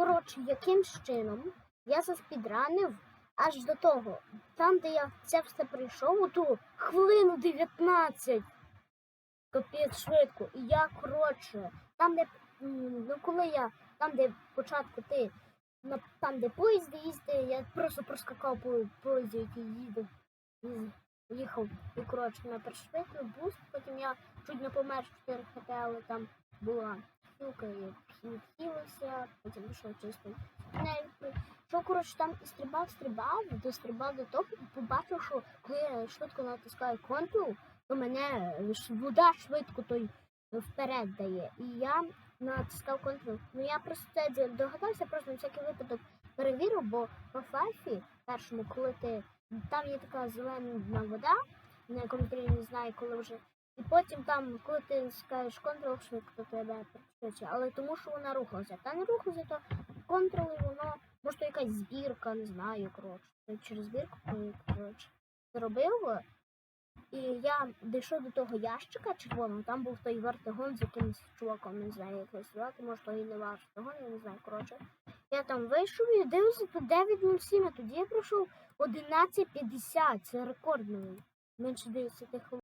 коротше, якимсь чином я заспідранив аж до того. Там, де я це все прийшов, у ту хвилину 19. Капець швидко. І я, коротше, там, де ну коли я там, де спочатку ти там, де поїзд їздить, я просто проскакав по поїзді, який їз- їхав, і коротше на першвидний буст, потім я чуть не помер 4 хп, але там була штука, і відхилився, потім пішов чисто. Що, коротше, там стрибав, стрибав, дострибав до того, і побачив, що коли я швидко натискаю контрол, то мене вода швидко той вперед дає. І я натискав контрол. Ну я просто це догадався, просто на всякий випадок перевірив, бо в файфі першому, коли ти там є така зелена вода, на якому не знаю, коли вже. І потім там, коли ти скажеш контрол, швидко тебе пришвидшує. Але тому, що вона рухалася. Та не рухалася, то і воно, може, то якась збірка, не знаю, коротше. Через збірку, коротше, зробив. І я дійшов до того ящика червоного, там був той вертигон з якимось чуваком, не знаю, як звати, може то і не вертигон, я не знаю, коротше. Я там вийшов і дивився тут 9.07, а тоді я пройшов 11.50, це рекордний. Менше 10 хвилин.